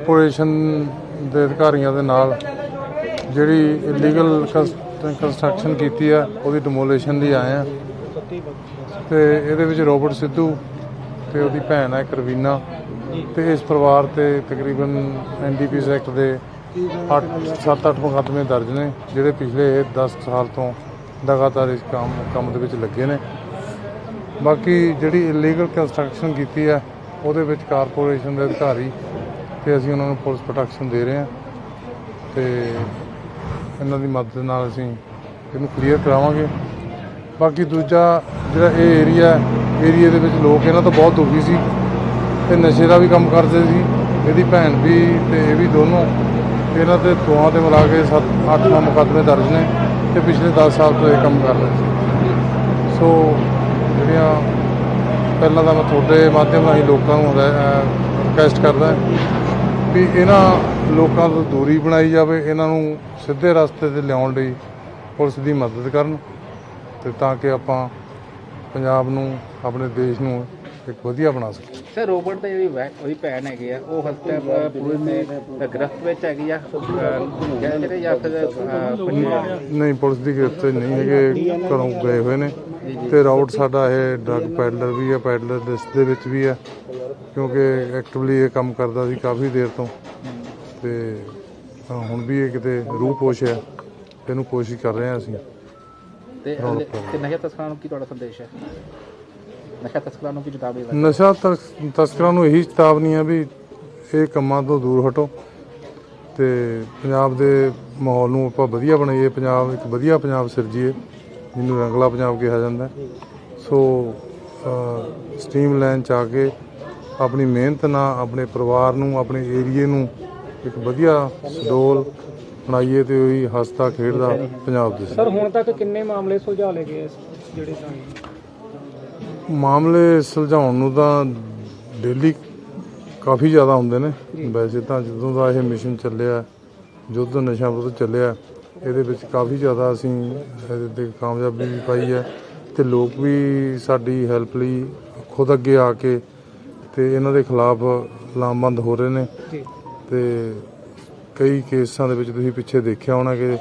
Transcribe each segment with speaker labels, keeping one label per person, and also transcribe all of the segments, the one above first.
Speaker 1: Corporation ਦੇ ਅਧਿਕਾਰੀਆਂ ਦੇ ਨਾਲ ਜਿਹੜੀ ਇਲੀਗਲ ਕੰਸਟਰਕਸ਼ਨ ਕੀਤੀ ਆ, ਉਹਦੀ ਡਿਮੋਲੀਸ਼ਨ ਲਈ ਆਏ ਆ। ਤੇ ਇਹਦੇ ਵਿੱਚ ਰੋਬਰਟ ਸਿੱਧੂ ਤੇ ਉਹਦੀ ਭੈਣ ਹੈ ਕਰਵੀਨਾ ਤੇ ਇਸ ਪਰਿਵਾਰ ਤੇ ਤਕਰੀਬਨ ਐਨਡੀਪੀਐਸ ਐਕਟ ਦੇ 8 7-8 ਮੁਕੱਦਮੇ ਦਰਜ ਨੇ, ਜਿਹੜੇ ਪਿਛਲੇ 10 ਸਾਲ ਤੋਂ ਲਗਾਤਾਰ ਇਸ ਕੰਮ ਕੰਮ ਦੇ ਵਿੱਚ ਲੱਗੇ ਨੇ। ਬਾਕੀ ਜਿਹੜੀ ਇਲੀਗਲ ਕੰਸਟਰਕਸ਼ਨ ਕੀਤੀ ਹੈ ਉਹਦੇ ਵਿੱਚ ਕਾਰਪੋਰੇਸ਼ਨ ਦੇ ਅਧਿਕਾਰੀ ਤੇ ਅਸੀਂ ਉਹਨਾਂ ਨੂੰ ਪੁਲਿਸ ਪ੍ਰੋਟੈਕਸ਼ਨ ਦੇ ਰਹੇ ਹਾਂ ਤੇ ਇਹਨਾਂ ਦੀ ਮਦਦ ਨਾਲ ਅਸੀਂ ਇਹਨੂੰ ਕਲੀਅਰ ਕਰਾਵਾਂਗੇ। ਬਾਕੀ ਦੂਜਾ ਜਿਹੜਾ ਇਹ ਏਰੀਆ ਏਰੀਆ ਦੇ ਵਿੱਚ ਲੋਕ ਇਹਨਾਂ ਤੋਂ ਬਹੁਤ ਦੁਖੀ ਸੀ ਤੇ ਨਸ਼ੇ ਦਾ ਵੀ ਕੰਮ ਕਰਦੇ ਸੀ, ਇਹਦੀ ਭੈਣ ਵੀ ਤੇ ਇਹ ਵੀ ਦੋਨੋਂ। ਇਹਨਾਂ ਤੇ ਦੋਹਾਂ ਤੇ ਮਿਲਾ ਕੇ 7 8 ਨੌ ਮੁਕੱਦਮੇ ਦਰਜ ਨੇ ਤੇ ਪਿਛਲੇ 10 ਸਾਲ ਤੋਂ ਇਹ ਕੰਮ ਕਰ ਰਹੇ ਸੀ। ਸੋ ਜਿਹੜੀਆਂ ਪਹਿਲਾਂ ਤਾਂ ਮੈਂ ਤੁਹਾਡੇ ਮਾਧਿਅਮ ਰਾਹੀਂ ਲੋਕਾਂ ਨੂੰ ਰਿਕਵੈਸਟ ਕਰਦਾ ਵੀ ਇਹਨਾਂ ਲੋਕਾਂ ਤੋਂ ਦੂਰੀ ਬਣਾਈ ਜਾਵੇ ਇਹਨਾਂ ਨੂੰ ਸਿੱਧੇ ਰਸਤੇ ਤੇ ਲਿਆਉਣ ਲਈ ਪੁਲਿਸ ਦੀ ਮਦਦ ਕਰਨ ਤੇ ਤਾਂ ਕਿ ਆਪਾਂ ਪੰਜਾਬ ਨੂੰ ਆਪਣੇ ਦੇਸ਼ ਨੂੰ ਇੱਕ ਵਧੀਆ ਬਣਾ ਸਕੀਏ।
Speaker 2: ਸਰ ਰੋਬਰਟ ਦੀ ਜਿਹੜੀ ਉਹਦੀ ਭੈਣ ਹੈਗੀ ਆ ਉਹ ਹਸਪਤਾਲ ਪੁਲਿਸ ਦੇ ਗ੍ਰਿਫਤ ਵਿੱਚ ਹੈਗੀ ਆ ਜਿਹੜੇ ਜਾਂ ਫਿਰ?
Speaker 1: ਨਹੀਂ ਪੁਲਿਸ ਦੀ ਗ੍ਰਿਫਤ 'ਚ ਨਹੀਂ ਹੈਗੇ ਘਰੋਂ ਗਏ ਹੋਏ ਨੇ ਤੇ ਰਾਊਟ ਸਾਡਾ ਇਹ ਡਰਗ ਪੈਡਲਰ ਵੀ ਹੈ ਪੈਡਲਰ ਲਿਸਟ ਦੇ ਵਿੱਚ ਵੀ ਹੈ ਕਿਉਂਕਿ ਐਕਟਿਵਲੀ ਇਹ ਕੰਮ ਕਰਦਾ ਸੀ ਕਾਫੀ ਦੇਰ ਤੋਂ। ਤੇ ਹੁਣ ਵੀ ਇਹ ਕਿਤੇ ਰੂਹ ਪੋਸ਼ ਹੈ। ਇਹਨੂੰ ਕੋਸ਼ਿਸ਼ ਕਰ ਰਹੇ ਹਾਂ ਅਸੀਂ।
Speaker 2: ਤੇ ਤੇ ਨਸ਼ਾ ਤਸਕਰਾਂ ਨੂੰ ਕੀ ਤੁਹਾਡਾ ਸੰਦੇਸ਼ ਹੈ? ਨਸ਼ਾ ਤਸਕਰਾਂ ਨੂੰ ਕੀ ਚੇਤਾਵਨੀ ਹੈ
Speaker 1: ਨਸ਼ਾ ਤਸ- ਤਸਕਰਾਂ ਨੂੰ ਇਹੀ ਚੇਤਾਵਨੀ ਹੈ ਵੀ ਇਹ ਕੰਮਾਂ ਤੋਂ ਦੂਰ ਹਟੋ। ਤੇ ਪੰਜਾਬ ਦੇ ਮਾਹੌਲ ਨੂੰ ਆਪਾਂ ਵਧੀਆ ਬਣਾਈਏ। ਪੰਜਾਬ ਇੱਕ ਵਧੀਆ ਪੰਜਾਬ ਸਿਰਜੀਏ ਜਿਹਨੂੰ ਰੰਗਲਾ ਪੰਜਾਬ ਕਿਹਾ ਜਾਂਦਾ। ਸੋ ਸਟ੍ਰੀਮ ਲਾਈਨ ਚ ਆ ਕੇ ਆਪਣੀ ਮਿਹਨਤ ਨਾਲ ਆਪਣੇ ਪਰਿਵਾਰ ਨੂੰ ਆਪਣੇ ਏਰੀਏ ਨੂੰ ਇੱਕ ਵਧੀਆ ਸਡੋਲ ਬਣਾਈਏ ਤੇ ਉਹੀ ਹੱਸਦਾ ਖੇਡਦਾ ਪੰਜਾਬ ਦੇ
Speaker 3: ਸਰ ਹੁਣ ਤੱਕ ਕਿੰਨੇ ਮਾਮਲੇ ਸੁਲਝਾ ਲਏ ਗਏ ਜਿਹੜੇ ਸਾਂ
Speaker 1: ਮਾਮਲੇ ਸੁਲਝਾਉਣ ਨੂੰ ਤਾਂ ਡੇਲੀ ਕਾਫੀ ਜ਼ਿਆਦਾ ਹੁੰਦੇ ਨੇ। ਵੈਸੇ ਤਾਂ ਜਦੋਂ ਦਾ ਇਹ ਮਿਸ਼ਨ ਚੱਲਿਆ ਯੁੱਧ ਨਸ਼ਾ ਵਿਰੁੱਧ ਚੱਲਿਆ ਇਹਦੇ ਵਿੱਚ ਕਾਫੀ ਜ਼ਿਆਦਾ ਅਸੀਂ ਇਹਦੇ ਤੇ ਕਾਮਯਾਬੀ ਵੀ ਪਾਈ ਹੈ ਤੇ ਲੋਕ ਵੀ ਸਾਡੀ ਹੈਲਪ ਲਈ ਖੁਦ ਅੱਗੇ ਆ ਕੇ ਤੇ ਇਹਨਾਂ ਦੇ ਖਿਲਾਫ ਲਾਮਬੰਦ ਹੋ ਰਹੇ ਨੇ।
Speaker 3: ਜੀ।
Speaker 1: ਤੇ ਕਈ ਕੇਸਾਂ ਦੇ ਵਿੱਚ ਤੁਸੀਂ ਪਿੱਛੇ ਦੇਖਿਆ ਹੋਣਾ ਕਿ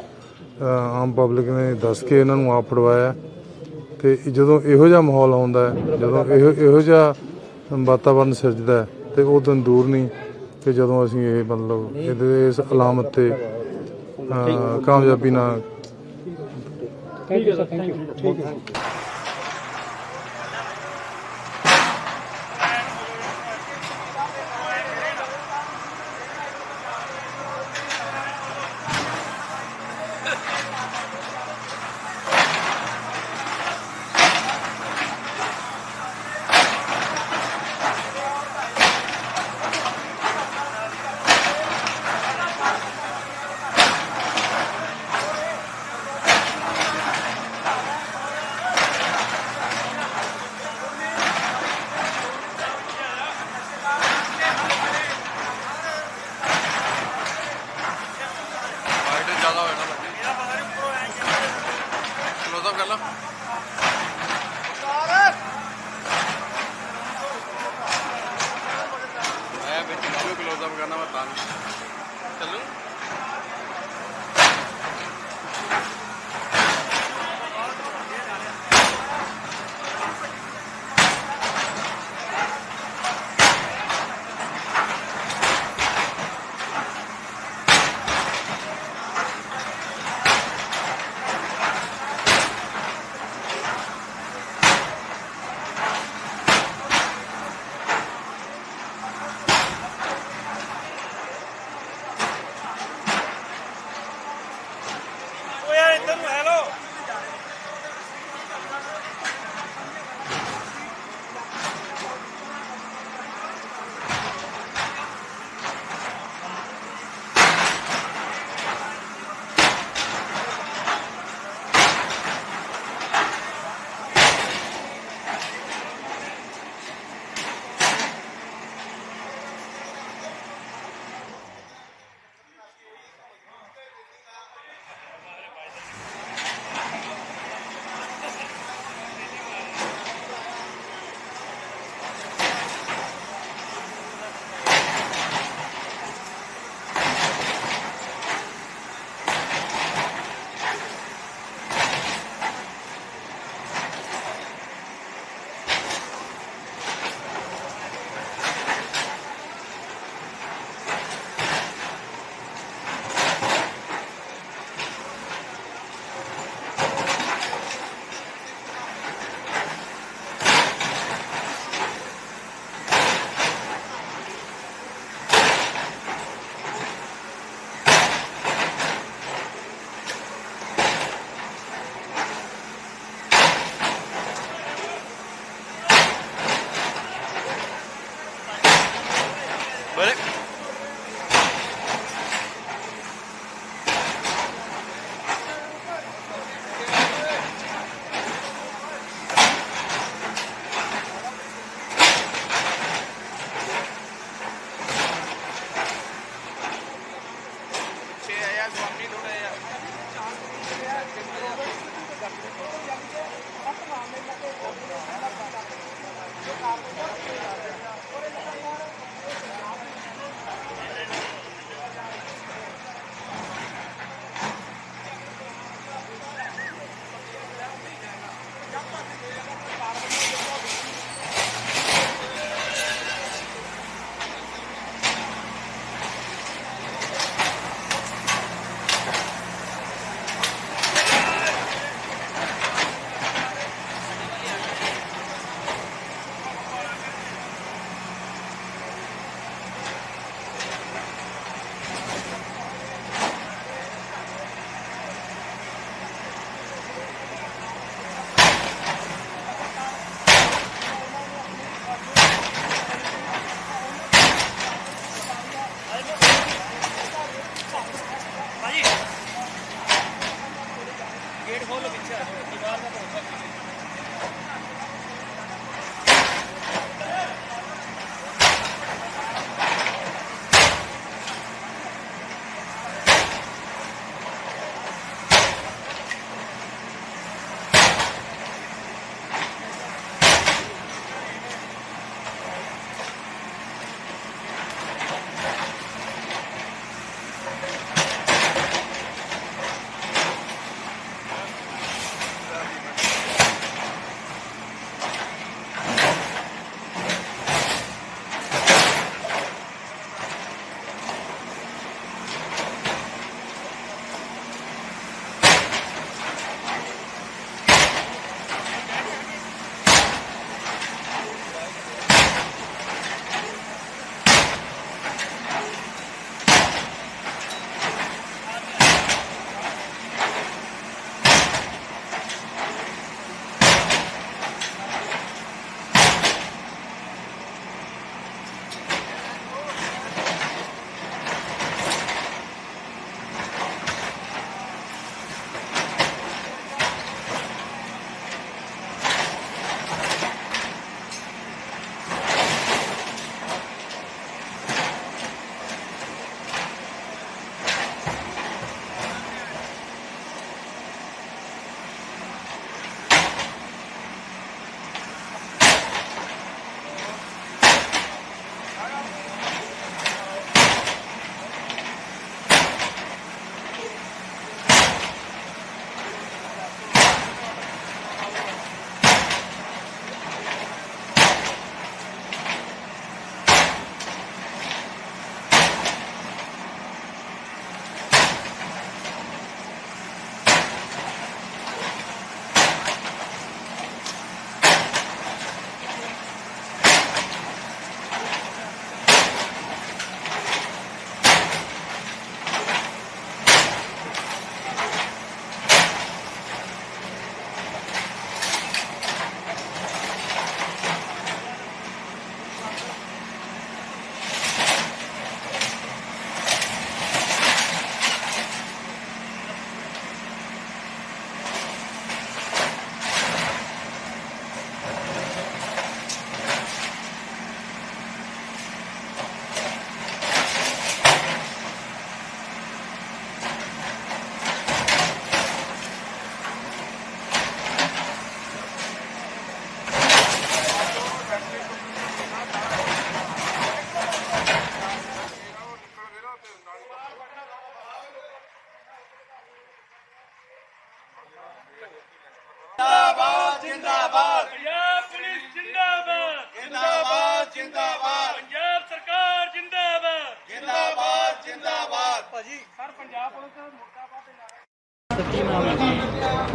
Speaker 1: ਆਮ ਪਬਲਿਕ ਨੇ ਦੱਸ ਕੇ ਇਹਨਾਂ ਨੂੰ ਆਪ ਫੜਵਾਇਆ। ਤੇ ਜਦੋਂ ਇਹੋ ਜਿਹਾ ਮਾਹੌਲ ਆਉਂਦਾ ਹੈ ਜਦੋਂ ਇਹੋ ਇਹੋ ਜਿਹਾ ਵਾਤਾਵਰਨ ਸਿਰਜਦਾ ਹੈ, ਤੇ ਉਹ ਦਿਨ ਦੂਰ ਨਹੀਂ ਕਿ ਜਦੋਂ ਅਸੀਂ ਇਹ ਮਤਲਬ ਇਹਦੇ ਇਸ ਅਲਾਮਤ ਤੇ ਕਾਮਯਾਬੀ ਨਾਲ
Speaker 3: thank you sir thank you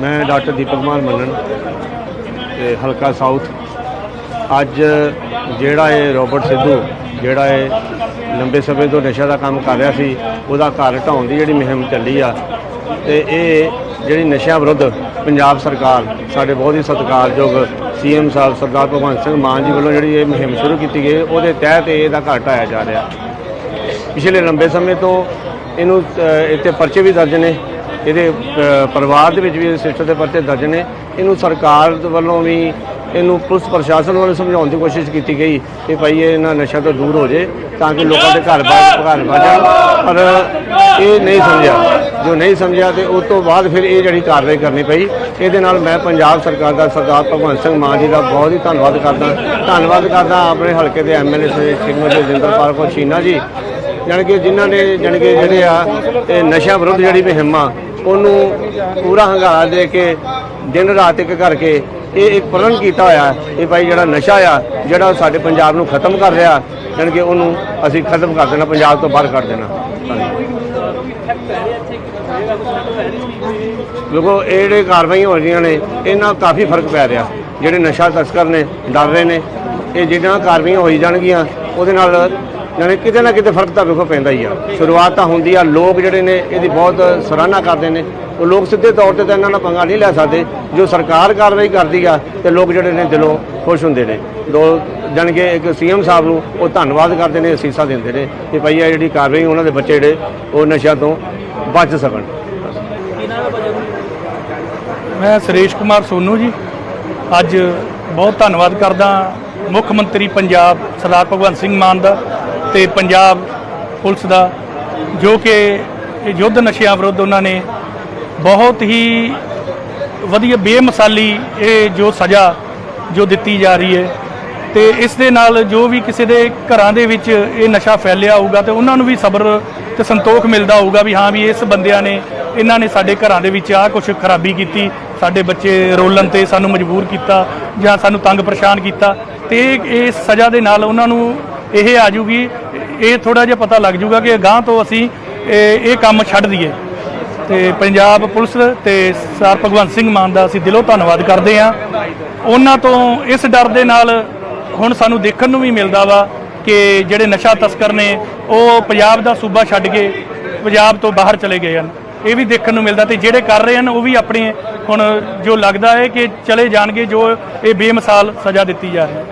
Speaker 1: ਮੈਂ
Speaker 4: ਡਾਕਟਰ ਦੀਪਕ ਕੁਮਾਰ ਮੰਨਣ ਤੇ ਹਲਕਾ ਸਾਊਥ। ਅੱਜ ਜਿਹੜਾ ਇਹ ਰੋਬਰਟ ਸਿੱਧੂ ਜਿਹੜਾ ਇਹ ਲੰਬੇ ਸਮੇਂ ਤੋਂ ਨਸ਼ਾ ਦਾ ਕੰਮ ਕਰ ਰਿਹਾ ਸੀ ਉਹਦਾ ਘਰ ਢਾਉਣ ਦੀ ਜਿਹੜੀ ਮੁਹਿੰਮ ਚੱਲੀ ਆ ਤੇ ਇਹ ਜਿਹੜੀ ਨਸ਼ਿਆਂ ਵਿਰੁੱਧ ਪੰਜਾਬ ਸਰਕਾਰ ਸਾਡੇ ਬਹੁਤ ਹੀ ਸਤਿਕਾਰਯੋਗ ਸੀਐਮ ਸਾਹਿਬ ਸਰਦਾਰ ਭਗਵੰਤ ਸਿੰਘ ਮਾਨ ਜੀ ਵੱਲੋਂ ਜਿਹੜੀ ਇਹ ਮੁਹਿੰਮ ਸ਼ੁਰੂ ਕੀਤੀ ਗਈ ਉਹਦੇ ਤਹਿਤ ਇਹਦਾ ਘਰ ਢਾਇਆ ਜਾ ਰਿਹਾ। ਪਿਛਲੇ ਲੰਬੇ ਸਮੇਂ ਤੋਂ ਇਹਨੂੰ ਇੱਥੇ ਪਰਚੇ ਵੀ ਦਰਜ ਨੇ। ਇਹਦੇ ਪਰਿਵਾਰ ਦੇ ਵਿੱਚ ਵੀ ਸਿਸਟਰ ਦੇ ਪਰਚੇ ਦਰਜ ਨੇ। ਇਹਨੂੰ ਸਰਕਾਰ ਵੱਲੋਂ ਵੀ ਇਹਨੂੰ ਪੁਲਿਸ ਪ੍ਰਸ਼ਾਸਨ ਵੱਲੋਂ ਸਮਝਾਉਣ ਦੀ ਕੋਸ਼ਿਸ਼ ਕੀਤੀ ਗਈ ਕਿ ਭਾਈ ਇਹ ਇਹਨਾਂ ਨਸ਼ਾ ਤੋਂ ਦੂਰ ਹੋ ਜੇ ਤਾਂ ਕਿ ਲੋਕਾਂ ਦੇ ਘਰ ਬਾਹਰ ਘਰ ਬਾਜਣ ਪਰ ਇਹ ਨਹੀਂ ਸਮਝਿਆ। ਜੋ ਨਹੀਂ ਸਮਝਿਆ ਤੇ ਉਸ ਤੋਂ ਬਾਅਦ ਫਿਰ ਇਹ ਜਿਹੜੀ ਕਾਰਵਾਈ ਕਰਨੀ ਪਈ, ਇਹਦੇ ਨਾਲ ਮੈਂ ਪੰਜਾਬ ਸਰਕਾਰ ਦਾ ਸਰਦਾਰ ਭਗਵੰਤ ਸਿੰਘ ਮਾਨ ਜੀ ਦਾ ਬਹੁਤ ਹੀ ਧੰਨਵਾਦ ਕਰਦਾ। ਧੰਨਵਾਦ ਕਰਦਾ ਆਪਣੇ ਹਲਕੇ ਦੇ ਐਮਐਲਏ ਸ਼੍ਰੀਮਤੀ ਜਿੰਦਰਪਾਲ ਕੌਰ ਸ਼ੀਨਾ ਜੀ ਜਾਣੀ ਕਿ ਜਿਨ੍ਹਾਂ ਨੇ ਜਾਣੀ ਕਿ ਜਿਹੜੇ ਆ, ਇਹ ਨਸ਼ਾ ਵਿਰੁੱਧ ਜਿਹੜੀ ਮੁਹਿੰਮ ਆ ਉਹਨੂੰ ਪੂਰਾ ਹੰਗਾਰਾ ਦੇ ਕੇ ਦਿਨ ਰਾਤ ਇੱਕ ਕਰਕੇ ਇਹ ਇੱਕ ਪ੍ਰਣ ਕੀਤਾ ਹੋਇਆ ਹੈ ਇਹ ਭਾਈ ਜਿਹੜਾ ਨਸ਼ਾ ਆ, ਜਿਹੜਾ ਸਾਡੇ ਪੰਜਾਬ ਨੂੰ ਖਤਮ ਕਰ ਰਿਹਾ, ਜਾਣੀ ਕਿ ਉਹਨੂੰ ਅਸੀਂ ਖਤਮ ਕਰ ਦੇਣਾ, ਪੰਜਾਬ ਤੋਂ ਬਾਹਰ ਕੱਢ ਦੇਣਾ। ਹਾਂਜੀ ਦੇਖੋ, ਇਹ ਜਿਹੜੇ ਕਾਰਵਾਈਆਂ ਹੋ ਰਹੀਆਂ ਨੇ, ਇਹਨਾਂ ਕਾਫੀ ਫ਼ਰਕ ਪੈ ਰਿਹਾ। ਜਿਹੜੇ ਨਸ਼ਾ ਤਸਕਰ ਨੇ, ਡਰ ਰਹੇ ਨੇ, ਇਹ ਜਿਹੜੀਆਂ ਕਾਰਵਾਈਆਂ ਹੋਈ ਜਾਣਗੀਆਂ, ਉਹਦੇ ਨਾਲ ਜਾਣੀ ਕਿਤੇ ਨਾ ਕਿਤੇ ਫ਼ਰਕ ਤਾਂ ਵੇਖੋ ਪੈਂਦਾ ਹੀ ਆ। ਸ਼ੁਰੂਆਤ ਤਾਂ ਹੁੰਦੀ ਆ ਲੋਕ ਜਿਹੜੇ ਨੇ ਇਹਦੀ ਬਹੁਤ ਸਰਾਹਨਾ ਕਰਦੇ ਨੇ। ਉਹ ਲੋਕ ਸਿੱਧੇ ਤੌਰ ਤੇ ਤਾਂ ਇਹਨਾਂ ਨਾਲ ਪੰਗਾ ਨਹੀਂ ਲੈ ਸਕਦੇ। ਜੋ ਸਰਕਾਰ ਕਾਰਵਾਈ ਕਰਦੀ ਆ ਤੇ ਲੋਕ ਜਿਹੜੇ ਨੇ ਦਿਲੋਂ ਖੁਸ਼ ਹੁੰਦੇ ਨੇ। ਦੋ ਜਾਣੀ ਕਿ ਇੱਕ ਸੀਐਮ ਸਾਹਿਬ ਨੂੰ ਉਹ ਧੰਨਵਾਦ ਕਰਦੇ ਨੇ ਅਸੀਸਾਂ ਦਿੰਦੇ ਨੇ ਕਿ ਭਾਈ ਇਹ ਜਿਹੜੀ ਕਾਰਵਾਈ ਉਹਨਾਂ ਦੇ ਬੱਚੇ ਜਿਹੜੇ ਉਹ ਨਸ਼ਿਆਂ ਤੋਂ ਬਚ ਸਕਣ।
Speaker 5: ਮੈਂ ਸੁਰੇਸ਼ ਕੁਮਾਰ ਸੋਨੂ ਜੀ। ਅੱਜ ਬਹੁਤ ਧੰਨਵਾਦ ਕਰਦਾ ਮੁੱਖ ਮੰਤਰੀ ਪੰਜਾਬ ਸਰਦਾਰ ਭਗਵੰਤ ਸਿੰਘ ਮਾਨ ਦਾ। ਤੇ ਪੰਜਾਬ ਪੁਲਿਸ ਦਾ, ਜੋ ਕਿ ਇਹ ਯੁੱਧ ਨਸ਼ਿਆਂ ਵਿਰੁੱਧ ਉਹਨਾਂ ਨੇ ਬਹੁਤ ਹੀ ਵਧੀਆ ਬੇਮਿਸਾਲੀ ਇਹ ਜੋ ਸਜ਼ਾ ਜੋ ਦਿੱਤੀ ਜਾ ਰਹੀ ਹੈ ਤੇ ਇਸ ਦੇ ਨਾਲ ਜੋ ਵੀ ਕਿਸੇ ਦੇ ਘਰਾਂ ਦੇ ਵਿੱਚ ਇਹ ਨਸ਼ਾ ਫੈਲਿਆ ਹੋਊਗਾ ਤੇ ਉਹਨਾਂ ਨੂੰ ਵੀ ਸਬਰ ਤੇ ਸੰਤੋਖ ਮਿਲਦਾ ਹੋਊਗਾ ਵੀ ਹਾਂ ਵੀ ਇਸ ਬੰਦਿਆਂ ਨੇ, ਇਹਨਾਂ ਨੇ ਸਾਡੇ ਘਰਾਂ ਦੇ ਵਿੱਚ ਆਹ ਕੁਝ ਖਰਾਬੀ ਕੀਤੀ, ਸਾਡੇ ਬੱਚੇ ਰੋਲਣ ਤੇ ਸਾਨੂੰ ਮਜਬੂਰ ਕੀਤਾ ਜਾਂ ਸਾਨੂੰ ਤੰਗ ਪਰੇਸ਼ਾਨ ਕੀਤਾ ਤੇ ਇਹ- ਸਜ਼ਾ ਦੇ ਨਾਲ ਉਹਨਾਂ ਨੂੰ ਇਹ ਆ ਜੂਗੀ, ਇਹ ਥੋੜਾ ਜਿਹਾ ਪਤਾ ਲੱਗ ਜੂਗਾ ਕਿ ਗਾਂ ਤੋਂ ਅਸੀਂ, ਇਹ ਇਹ ਕੰਮ ਛੱਡ ਦਈਏ। ਤੇ ਪੰਜਾਬ ਪੁਲਿਸ ਤੇ ਸਰ ਭਗਵੰਤ ਸਿੰਘ ਮਾਨ ਦਾ ਅਸੀਂ ਦਿਲੋਂ ਧੰਨਵਾਦ ਕਰਦੇ ਹਾਂ। ਉਹਨਾਂ ਤੋਂ ਇਸ ਡਰ ਦੇ ਨਾਲ ਹੁਣ ਸਾਨੂੰ ਦੇਖਣ ਨੂੰ ਵੀ ਮਿਲਦਾ ਵਾ ਕਿ ਜਿਹੜੇ ਨਸ਼ਾ ਤਸਕਰ ਨੇ, ਉਹ ਪੰਜਾਬ ਦਾ ਸੂਬਾ ਛੱਡ ਕੇ ਪੰਜਾਬ ਤੋਂ ਬਾਹਰ ਚਲੇ ਗਏ ਹਨ। ਇਹ ਵੀ ਦੇਖਣ ਨੂੰ ਮਿਲਦਾ ਤੇ ਜਿਹੜੇ ਕਰ ਰਹੇ ਹਨ, ਉਹ ਵੀ ਆਪਣੇ ਹੁਣ ਜੋ ਲੱਗਦਾ ਹੈ ਕਿ ਚਲੇ ਜਾਣਗੇ ਜੋ ਇਹ ਬੇਮਿਸਾਲ ਸਜ਼ਾ ਦਿੱਤੀ ਜਾ ਰਹੀ ਹੈ।